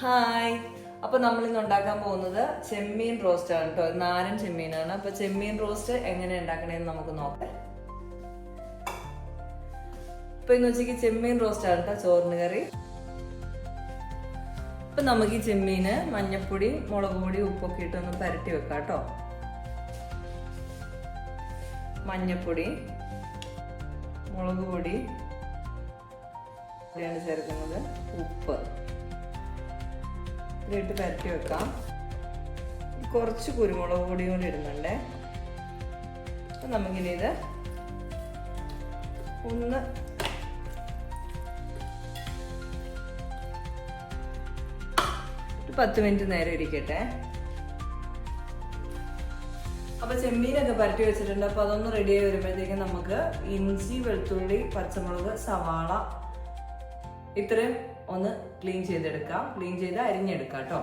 Hi അപ്പൊ നമ്മൾ ഇന്ന് ഉണ്ടാക്കാൻ പോകുന്നത് ചെമ്മീൻ റോസ്റ്റ് ആണ് കേട്ടോ നാരൻ ചെമ്മീനാണ്. അപ്പൊ ചെമ്മീൻ റോസ്റ്റ് എങ്ങനെ ഉണ്ടാക്കണേന്ന് നമുക്ക് നോക്കാം. ഇപ്പൊ ഇന്ന് ഉച്ചയ്ക്ക് ചെമ്മീൻ റോസ്റ്റ് ആണ് കേട്ടോ ചോറിന് കറി. ഇപ്പൊ നമുക്ക് ഈ ചെമ്മീന് മഞ്ഞപ്പൊടി മുളക് പൊടി ഉപ്പൊക്കെ ഇട്ടൊന്ന് പരട്ടി വെക്കാം കേട്ടോ മഞ്ഞപ്പൊടി മുളക് പൊടി ചേർക്കുന്നത് ഉപ്പ്. ഇതിട്ട് പരത്തി വെക്കാം. കുറച്ച് കുരുമുളക് പൊടിയും കൂടി ഇടുന്നുണ്ട്. അപ്പം നമുക്കിനി ഇത് ഒന്ന് ഒരു പത്ത് മിനിറ്റ് നേരം ഇരിക്കട്ടെ. അപ്പൊ ചെമ്മീനൊക്കെ പരട്ടി വെച്ചിട്ടുണ്ട്. അപ്പൊ അതൊന്ന് റെഡി ആയി വരുമ്പോഴത്തേക്കും നമുക്ക് ഇഞ്ചി വെളുത്തുള്ളി പച്ചമുളക് സവാള ഇത്രയും ഒന്ന് ക്ലീൻ ചെയ്തെടുക്കാം. ക്ലീൻ ചെയ്ത് അരിഞ്ഞെടുക്കാം കേട്ടോ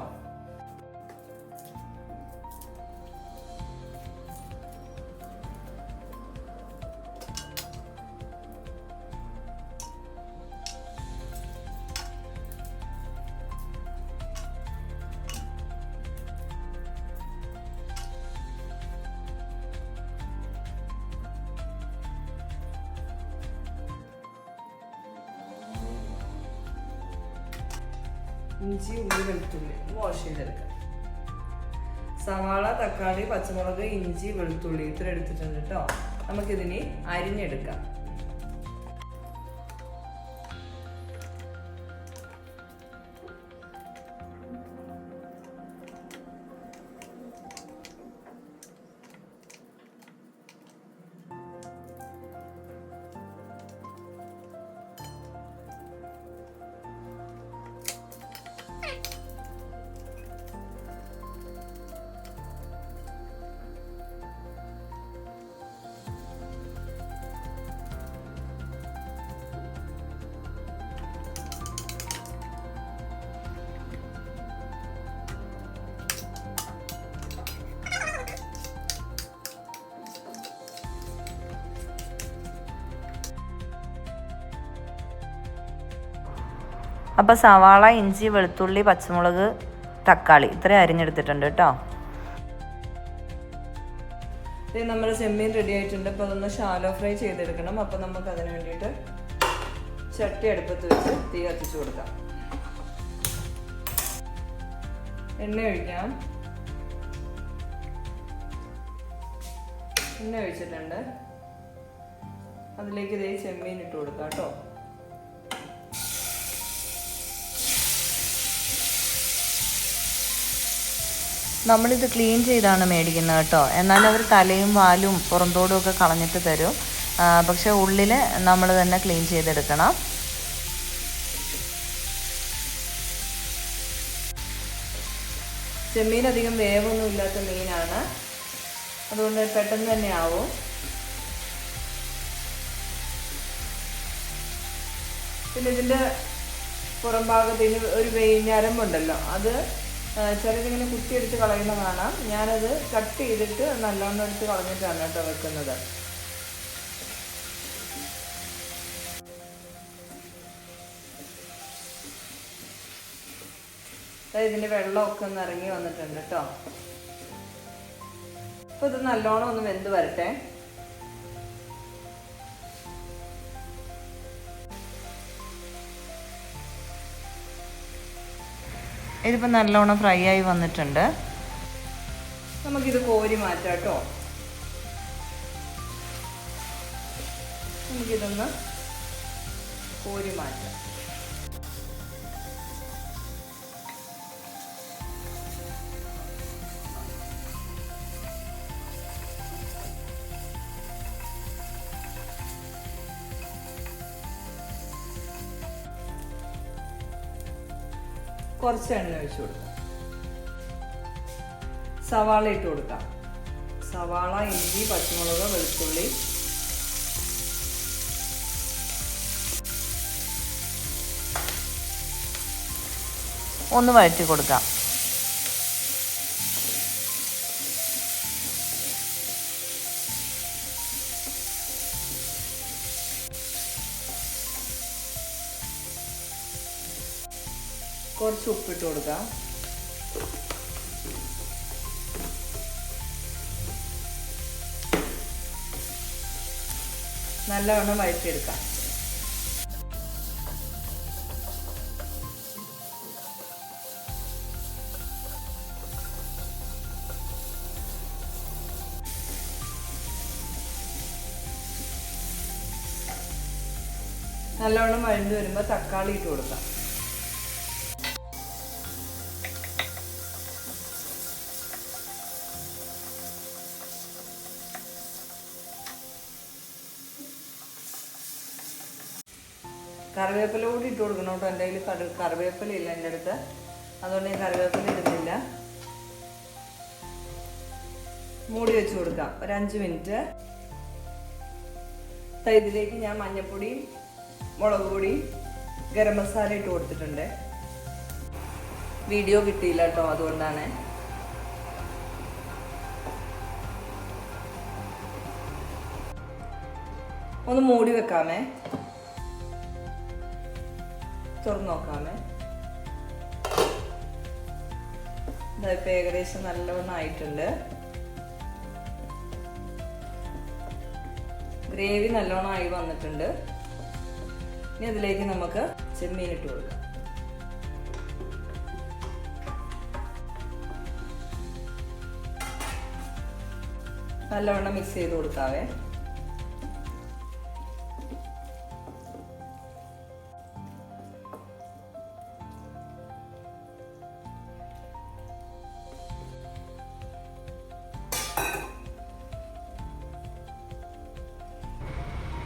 ഇഞ്ചി ഉള്ളി വെളുത്തുള്ളി. വാഷ് ചെയ്തെടുക്കാം. സവാള തക്കാളി പച്ചമുളക് ഇഞ്ചി വെളുത്തുള്ളി. ഇത്ര എടുത്തിട്ടുണ്ട് കേട്ടോ. നമുക്കിതിനി അരിഞ്ഞെടുക്കാം. അപ്പോൾ സവാള ഇഞ്ചി വെളുത്തുള്ളി പച്ചമുളക് തക്കാളി ഇത്രയും അരിഞ്ഞെടുത്തിട്ടുണ്ട് കേട്ടോ. ഇത് നമ്മുടെ ചെമ്മീൻ റെഡി ആയിട്ടുണ്ട്. അപ്പോൾ അതൊന്ന് ഷാലോ ഫ്രൈ ചെയ്തെടുക്കണം. അപ്പോൾ നമുക്ക് അതിന് വേണ്ടിയിട്ട് ചട്ടി അടുപ്പത്ത് വെച്ച് തീ കത്തിച്ചു കൊടുക്കാം. എണ്ണ ഒഴിക്കാം. എണ്ണ ഒഴിച്ചിട്ടുണ്ട്. അതിലേക്ക് ഇതേ ചെമ്മീൻ ഇട്ട് കൊടുക്കാം കേട്ടോ. നമ്മളിത് ക്ലീൻ ചെയ്താണ് മേടിക്കുന്നത് കേട്ടോ. എന്നാൽ അവർ തലയും വാലും പുറന്തോടും ഒക്കെ കളഞ്ഞിട്ട് തരും. പക്ഷെ ഉള്ളിൽ നമ്മൾ തന്നെ ക്ലീൻ ചെയ്തെടുക്കണം. ചെമ്മീൻ അധികം വേവൊന്നും ഇല്ലാത്ത മീനാണ്. അതുകൊണ്ട് പെട്ടെന്ന് തന്നെ ആവും. പിന്നെ ഇതിന്റെ പുറം ഭാഗത്തിന് ഒരു വെയിഞ്ഞരമ്പുണ്ടല്ലോ അത് ആ, കുത്തി കുത്തിയെടുത്ത് കളയുന്ന കാണാം ഞാനത് കട്ട് ചെയ്തിട്ട് നല്ലോണം എടുത്ത് കളഞ്ഞിട്ടാണ് കേട്ടോ വെക്കുന്നത്. ദാ ഇതിന്റെ വെള്ളമൊക്കെ ഒന്ന് ഇറങ്ങി വന്നിട്ടുണ്ട് കേട്ടോ. അപ്പൊ ഇത് നല്ലോണം ഒന്ന് വെന്ത് വരട്ടെ. ഇതിപ്പോൾ നല്ലോണം ഫ്രൈ ആയി വന്നിട്ടുണ്ട്. നമുക്കിത് കോരി മാറ്റാം കേട്ടോ. നമുക്കിതൊന്ന് കോരി മാറ്റാം. കുറച്ച് എണ്ണ ഒഴിച്ചു കൊടുക്കാം. സവാള ഇട്ട് കൊടുക്കാം. സവാള ഇഞ്ചി പച്ചമുളക് വെളുത്തുള്ളി. ഒന്ന് വഴറ്റി കൊടുക്കാം. കുറച്ച് ഉപ്പിട്ട് കൊടുക്കാം. നല്ലവണ്ണം വഴറ്റിയെടുക്കാം. നല്ലവണ്ണം വഴണ്ട് വരുമ്പോൾ തക്കാളി ഇട്ട് കൊടുക്കാം. കറിവേപ്പില കൂടി ഇട്ട് കൊടുക്കണം കേട്ടോ. എന്റെ കയ്യിൽ കറി കറിവേപ്പില ഇല്ല എന്റെ അടുത്ത്. അതുകൊണ്ട് ഞാൻ കറിവേപ്പില ഇടുന്നില്ല. മൂടി വെച്ച് കൊടുക്കാം. ഒരു അഞ്ച് മിനിറ്റ്. ഇതിലേക്ക് ഞാൻ മഞ്ഞൾപ്പൊടിയും മുളക് പൊടിയും ഗരം മസാല ഇട്ട് കൊടുത്തിട്ടുണ്ട്. വീഡിയോ കിട്ടിയില്ല കേട്ടോ അതുകൊണ്ടാണ്. ഒന്ന് മൂടി വെക്കാമേ. തുറന്നു നോക്കാമേ ഏകദേശം നല്ലവണ്ണം ആയിട്ടുണ്ട്. ഗ്രേവി നല്ലോണം ആയി വന്നിട്ടുണ്ട്. ഇനി അതിലേക്ക് നമുക്ക് ചെമ്മീൻ ഇട്ട് കൊടുക്കാം. നല്ലവണ്ണം മിക്സ് ചെയ്ത് കൊടുക്കാവേ.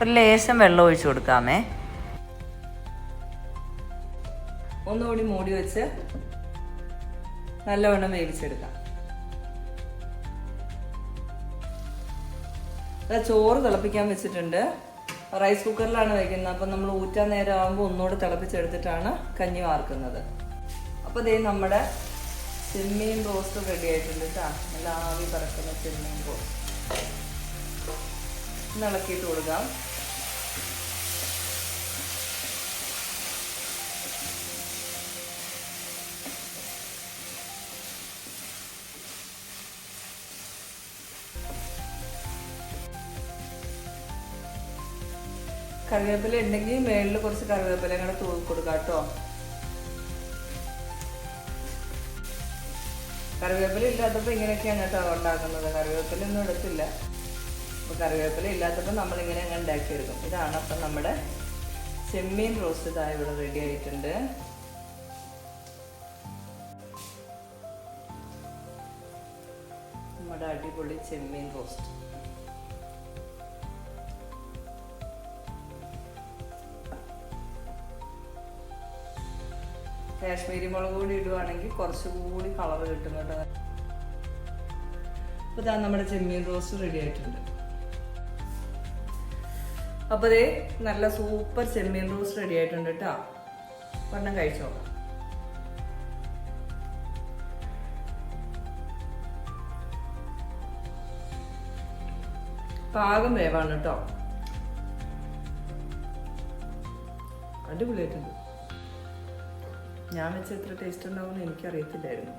ഒരു ലേശം വെള്ളം ഒഴിച്ചു കൊടുക്കാമേ. ഒന്നുകൂടി മൂടി വെച്ച് നല്ലവണ്ണം വേവിച്ചെടുക്കാം. ചോറ് തിളപ്പിക്കാൻ വെച്ചിട്ടുണ്ട്. റൈസ് കുക്കറിലാണ് വയ്ക്കുന്നത് അപ്പം നമ്മൾ ഊറ്റാൻ നേരം ആകുമ്പോൾ ഒന്നുകൂടി തിളപ്പിച്ചെടുത്തിട്ടാണ് കഞ്ഞി വാർക്കുന്നത്. അപ്പോൾ ദേ നമ്മുടെ ചെമ്മീൻ റോസ്റ്റ് റെഡി ആയിട്ടുണ്ട് കേട്ടോ. നല്ല ആവി പറക്കുന്ന ചെമ്മീൻ റോസ്റ്റ്. ഇളക്കിയിട്ട് കൊടുക്കാം കറിവേപ്പില ഉണ്ടെങ്കിൽ മേളിൽ കുറച്ച് കറിവേപ്പില കൂടെ തൂക്കി കൊടുക്കാം കേട്ടോ. കറിവേപ്പില ഇല്ലാത്തപ്പോൾ ഇങ്ങനെയൊക്കെയാണ് കേട്ടോ ഉണ്ടാക്കുന്നത്. കറിവേപ്പില ഒന്നും എടുത്തില്ല. അപ്പോൾ കറിവേപ്പില ഇല്ലാത്തപ്പോൾ നമ്മളിങ്ങനെ അങ്ങ് ഉണ്ടാക്കിയെടുക്കും. ഇതാണ് അപ്പം നമ്മുടെ ചെമ്മീൻ റോസ്റ്റ് ഇതാ ഇവിടെ റെഡി ആയിട്ടുണ്ട്. നമ്മുടെ അടിപൊളി ചെമ്മീൻ റോസ്റ്റ്. കാശ്മീരി മുളക് കൂടി ഇടുവാണെങ്കിൽ കുറച്ചുകൂടി കളർ കിട്ടും കേട്ടോ. അപ്പോൾ ഇതാ നമ്മുടെ ചെമ്മീൻ റോസ്റ്റ് റെഡി ആയിട്ടുണ്ട്. അപ്പോൾ ദേ നല്ല സൂപ്പർ ചെമ്മീൻ റോസ്റ്റ് റെഡി ആയിട്ടുണ്ട് കേട്ടോ ഒരെണ്ണം കഴിച്ചോ? പാകം വേവാണ് കേട്ടോ അടിപൊളിയായിട്ടുണ്ട്. ഞാൻ വെച്ച എത്ര ടേസ്റ്റ് ഉണ്ടാവുമെന്ന് എനിക്കറിയത്തില്ലായിരുന്നു.